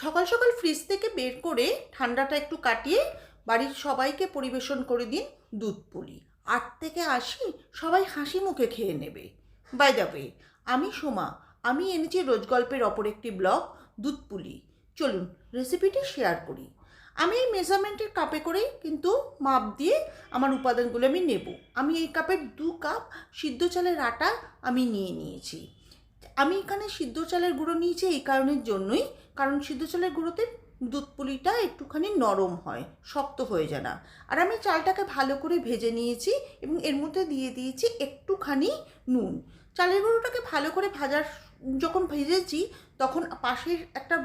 সকাল সকাল ফ্রিজ থেকে বের করে ঠান্ডাটা একটু কাটিয়ে বাড়ির সবাইকে পরিবেশন করে দিন দুধ পুলি। আট থেকে আশি সবাই হাসি মুখে খেয়ে নেবে। বাই যাবে আমি সোমা, আমি এনেছি রোজ গল্পের অপর একটি ব্লগ, দুধ পুলি। চলুন রেসিপিটি শেয়ার করি। আমি এই মেজারমেন্টের কাপে করেই কিন্তু মাপ দিয়ে আমার উপাদানগুলো আমি নেব। আমি এই কাপের দু কাপ সিদ্ধ চালের আটা আমি নিয়ে নিয়েছি। আমি এখানে সিদ্ধ চালের গুঁড়ো নিয়েছি এই কারণের জন্যই কারণ সিদ্ধ চালের গুঁড়োতে দুধ পুলিটা একটুখানি নরম হয়, শক্ত হয়ে যায় না। আর আমি চালটাকে ভালো করে ভেজে নিয়েছি এবং এর মধ্যে দিয়ে দিয়েছি একটুখানি নুন। চালের গুঁড়োটাকে ভালো করে ভাজার যখন ভেজেছি তখন পাশের একটা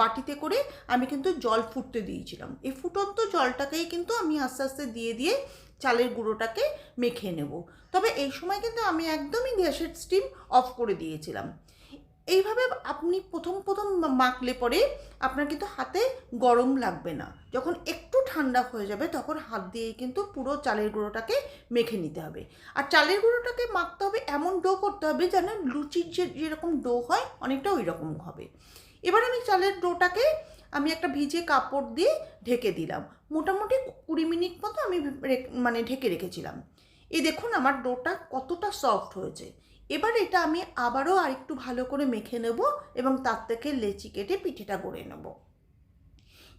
বাটিতে করে আমি কিন্তু জল ফুটতে দিয়েছিলাম। এই ফুটন্ত জলটাকেই কিন্তু আমি আস্তে আস্তে দিয়ে দিয়ে চালের গুঁড়োটাকে মেখে নেব। তবে এই সময় কিন্তু আমি একদমই গ্যাসের স্টিম অফ করে দিয়েছিলাম। এইভাবে আপনি প্রথম প্রথম মাখলে পরে আপনার কিন্তু হাতে গরম লাগবে না। যখন একটু ঠান্ডা হয়ে যাবে তখন হাত দিয়ে কিন্তু পুরো চালের গুঁড়োটাকে মেখে নিতে হবে। আর চালের গুঁড়োটাকে মাখতে হবে এমন ডো করতে হবে যেন লুচির যে, যেরকম ডো হয় অনেকটা ওই রকম হবে। এবার আমি চালের ডোটাকে আমি একটা ভিজে কাপড় দিয়ে ঢেকে দিলাম। মোটামুটি কুড়ি মিনিট মতো আমি মানে ঢেকে রেখেছিলাম। এই দেখুন আমার ডোটা কতটা সফট হয়েছে। এবার এটা আমি আবারও আরেকটু ভালো করে মেখে নেব এবং তার থেকে লেচি কেটে পিঠেটা গড়ে নেব।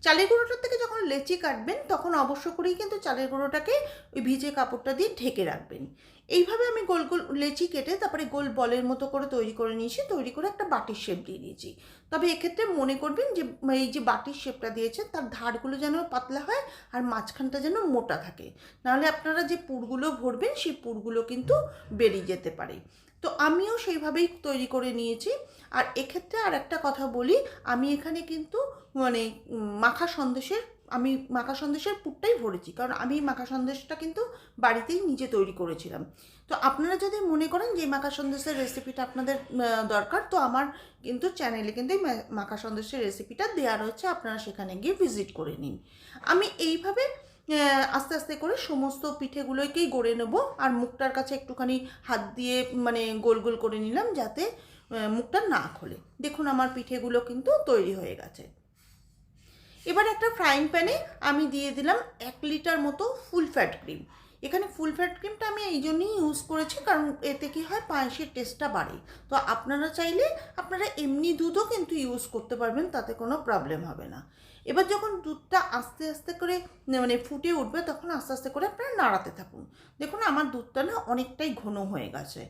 চালের গুঁড়োটার থেকে যখন লেচি কাটবেন, তখন অবশ্য করেই কিন্তু চালের গুঁড়োটাকে ওই ভিজে কাপড়টা দিয়ে ঢেকে রাখবেন। এইভাবে আমি গোল গোল লেচি কেটে তারপরে গোল বলের মতো করে তৈরি করে নিয়েছি, তৈরি করে একটা বাটির শেপ দিয়ে দিয়েছি। তবে এক্ষেত্রে মনে করবেন যে, এই যে বাটির শেপটা দিয়েছেন, তার ধারগুলো যেন পাতলা হয় আর মাঝখানটা যেন মোটা থাকে। নাহলে আপনারা যে পুরগুলো ভরবেন, সেই পুরগুলো কিন্তু বেরিয়ে যেতে পারে। তো আমিও সেইভাবেই তৈরি করে নিয়েছি। আর এক্ষেত্রে আর একটা কথা বলি, আমি এখানে কিন্তু মানে মাখা সন্দেশের, আমি মাখা সন্দেশের পুরটাই ভরেছি। কারণ আমি মাখা সন্দেশটা কিন্তু বাড়িতেই নিজে তৈরি করেছিলাম। তো আপনারা যদি মনে করেন যে মাখা সন্দেশের রেসিপিটা আপনাদের দরকার, তো আমার কিন্তু চ্যানেলে কিন্তু মাখা সন্দেশের রেসিপিটা দেওয়া রয়েছে, আপনারা সেখানে গিয়ে ভিজিট করে নিন। আমি এইভাবে আস্তে আস্তে করে সমস্ত পিঠেগুলোকেই গড়ে নেব। আর মুখটার কাছে একটুখানি হাত দিয়ে মানে গোল গোল করে নিলাম যাতে মুখটা না খোলে। দেখুন আমার পিঠেগুলো কিন্তু তৈরি হয়ে গেছে। এবার একটা ফ্রাইং প্যানে আমি দিয়ে দিলাম এক লিটার মতো ফুল ফ্যাট ক্রিম এখানে ফুল ফ্যাট ক্রিমটা আমি এই জন্যই ইউজ করেছি, কারণ এতে কি হয়, পায়েসের টেস্টটা বাড়ে। তো আপনারা চাইলে আপনারা এমনি দুধও কিন্তু ইউজ করতে পারবেন, তাতে কোনো প্রবলেম হবে না। এবার যখন দুধটা আস্তে আস্তে করে মানে ফুটে উঠবে, তখন আস্তে আস্তে করে আপনারা নাড়াতে থাকুন। দেখুন, আমার দুধটা না অনেকটাই ঘন হয়ে গেছে।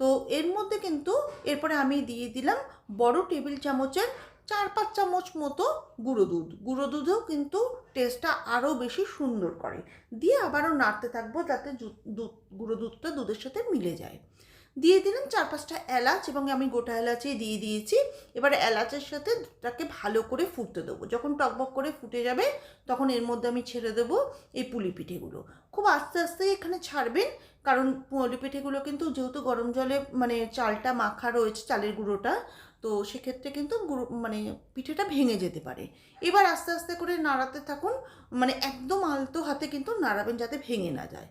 তো এর মধ্যে কিন্তু, এরপরে আমি দিয়ে দিলাম বড় টেবিল চামচের চার পাঁচ চামচ মতো গুঁড়ো দুধ। গুঁড়ো দুধেও কিন্তু টেস্টটা আরও বেশি সুন্দর করে। দিয়ে আবারও নাড়তে থাকব যাতে দুধ, গুঁড়ো দুধটা দুধের সাথে মিলে যায়। দিয়ে দিলাম চার পাঁচটা এলাচ এবং আমি গোটা এলাচই দিয়ে দিয়েছি। এবার এলাচের সাথে দুধটাকে ভালো করে ফুটতে দেবো। যখন টকবক করে ফুটে যাবে, তখন এর মধ্যে আমি ছেড়ে দেবো এই পুলি পিঠেগুলো। খুব আস্তে আস্তে এখানে ছাড়বেন, কারণ পুলি পিঠেগুলো কিন্তু যেহেতু গরম জলে মানে চালটা মাখা রয়েছে চালের গুঁড়োটা তো সেক্ষেত্রে কিন্তু মানে পিঠেটা ভেঙে যেতে পারে। এবার আস্তে আস্তে করে নাড়াতে থাকুন মানে একদম আলতো হাতে কিন্তু নাড়াবেন যাতে ভেঙে না যায়।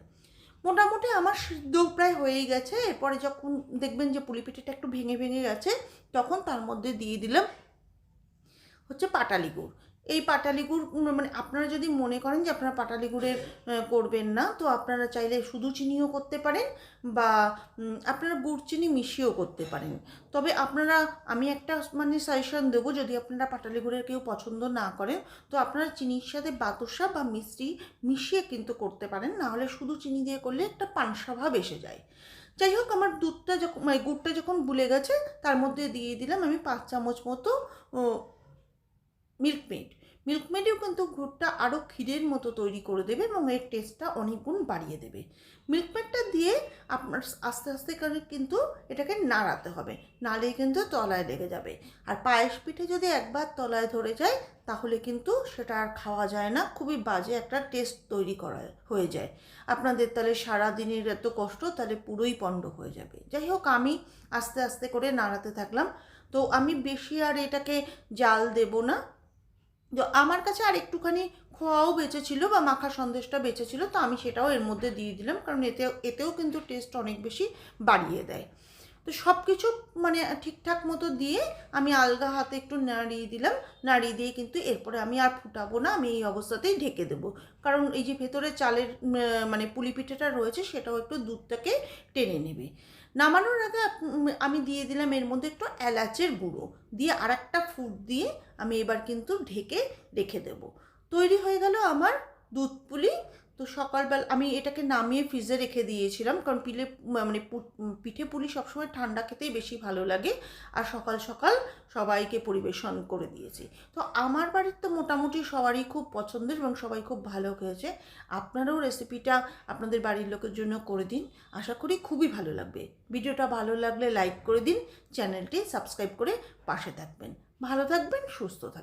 মোটামুটি আমার সিদ্ধ প্রায় হয়েই গেছে। এরপরে যখন দেখবেন যে পুলি পিঠেটা একটু ভেঙে ভেঙে গেছে, তখন তার মধ্যে দিয়ে দিলাম হচ্ছে পাটালি গুড়। এই পাটালি গুড় মানে আপনারা যদি মনে করেন যে আপনারা পাটালি গুড়ের করবেন না, তো আপনারা চাইলে শুধু চিনিও করতে পারেন বা আপনারা গুড় চিনি মিশিয়েও করতে পারেন। তবে আপনারা, আমি একটা মানে সাজেশন দেবো, যদি আপনারা পাটালি গুড়ের কেউ পছন্দ না করেন, তো আপনারা চিনির সাথে বাতাসা বা মিষ্টি মিশিয়ে কিন্তু করতে পারেন না হলে শুধু চিনি দিয়ে করলে একটা পানসা ভাব এসে যায়। যাই হোক, আমার দুধটা যখন মানে গুড়টা যখন গুলে গেছে, তার মধ্যে দিয়ে দিলাম আমি পাঁচ চামচ মতো মিল্কমেড মিল্কমেডেও কিন্তু গুড়টা আরও ক্ষীরের মতো তৈরি করে দেবে এবং এর টেস্টটা অনেক গুণ বাড়িয়ে দেবে। মিল্কমেডটা দিয়ে আপনার আস্তে আস্তে করে কিন্তু এটাকে নাড়াতে হবে, নাড়লেই কিন্তু তলায় লেগে যাবে। আর পায়েস পিঠে যদি একবার তলায় ধরে যায়, তাহলে কিন্তু সেটা আর খাওয়া যায় না, খুবই বাজে একটা টেস্ট তৈরি করা হয়ে যায়। আপনাদের তাহলে সারা দিনের এত কষ্ট, তাহলে পুরোই পণ্ড হয়ে যাবে। যাই হোক, আমি আস্তে আস্তে করে নাড়াতে থাকলাম। তো আমি বেশি আর এটাকে জাল দেব না। তো আমার কাছে আর একটুখানি খোয়াও বেঁচে ছিল বা মাখা সন্দেশটা বেঁচে ছিল, তো আমি সেটাও এর মধ্যে দিয়ে দিলাম, কারণ এতে, এতেও কিন্তু টেস্ট অনেক বেশি বাড়িয়ে দেয়। তো তো সব কিছু মানে ঠিকঠাক মতো দিয়ে আমি আলগা হাতে একটু নাড়িয়ে দিলাম, নাড়িয়ে দিয়ে কিন্তু এরপরে আমি আর ফুটাবো না, আমি এই অবস্থাতেই ঢেকে দেবো। কারণ এই যে ভেতরে চালের মানে পুলি পিঠেটা রয়েছে, সেটাও একটু দুধটাকে টেনে নেবে। নামানোর আগে আমি দিয়ে দিলাম এর মধ্যে একটু এলাচের গুঁড়ো। দিয়ে আর একটা ফুট দিয়ে আমি এবার কিন্তু ঢেকে রেখে দেব। তৈরি হয়ে গেল আমার দুধ পুলি। তো সকালবেলা, আমি এটাকে নামিয়ে ফ্রিজে রেখে দিয়েছিলাম। কারণ পিলে মানে পিঠে পুলি সবসময় ঠান্ডা খেতেই বেশি ভালো লাগে। আর সকাল সকাল সবাইকে পরিবেশন করে দিয়েছি। তো আমার বাড়ির তো মোটামুটি সবারই খুব পছন্দের এবং সবাই খুব ভালো খেয়েছে। আপনারাও রেসিপিটা আপনাদের বাড়ির লোকের জন্য করে দিন। আশা করি খুবই ভালো লাগবে। ভিডিওটা ভালো লাগলে লাইক করে দিন। চ্যানেলটি সাবস্ক্রাইব করে পাশে থাকবেন। ভালো থাকবেন, সুস্থ থাকবেন।